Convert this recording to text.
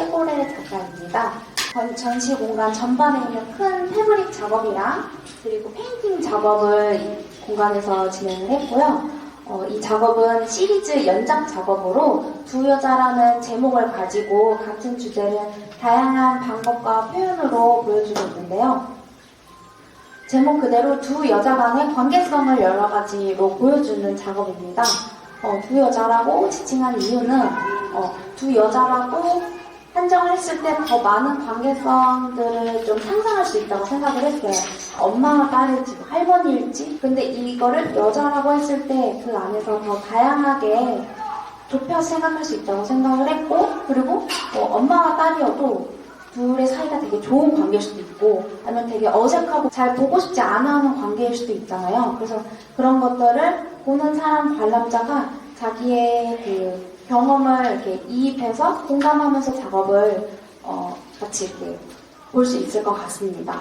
최고래 작가입니다. 전- 전시 공간 전반에 있는 큰 패브릭 작업이랑 그리고 페인팅 작업을 이 공간에서 진행을 했고요. 어, 이 작업은 시리즈 연장 작업으로 두 여자라는 제목을 가지고 같은 주제를 다양한 방법과 표현으로 보여주고 있는데요. 제목 그대로 두 여자 간의 관계성을 여러 가지로 보여주는 작업입니다. 어, 두 여자라고 지칭한 이유는 어, 두 여자라고 했을 때 더 많은 관계성들을 좀 상상할 수 있다고 생각을 했어요. 엄마와 딸일지, 뭐 할머니일지. 근데 이거를 여자라고 했을 때 그 안에서 더 다양하게 좁혀 생각할 수 있다고 생각을 했고, 그리고 뭐 엄마와 딸이어도 둘의 사이가 되게 좋은 관계일 수도 있고, 아니면 되게 어색하고 잘 보고 싶지 않아 하는 관계일 수도 있잖아요. 그래서 그런 것들을 보는 사람 관람자가 자기의 그 경험을 이렇게 이입해서 공감하면서 작업을 어, 같이 이렇게 볼 수 있을 것 같습니다.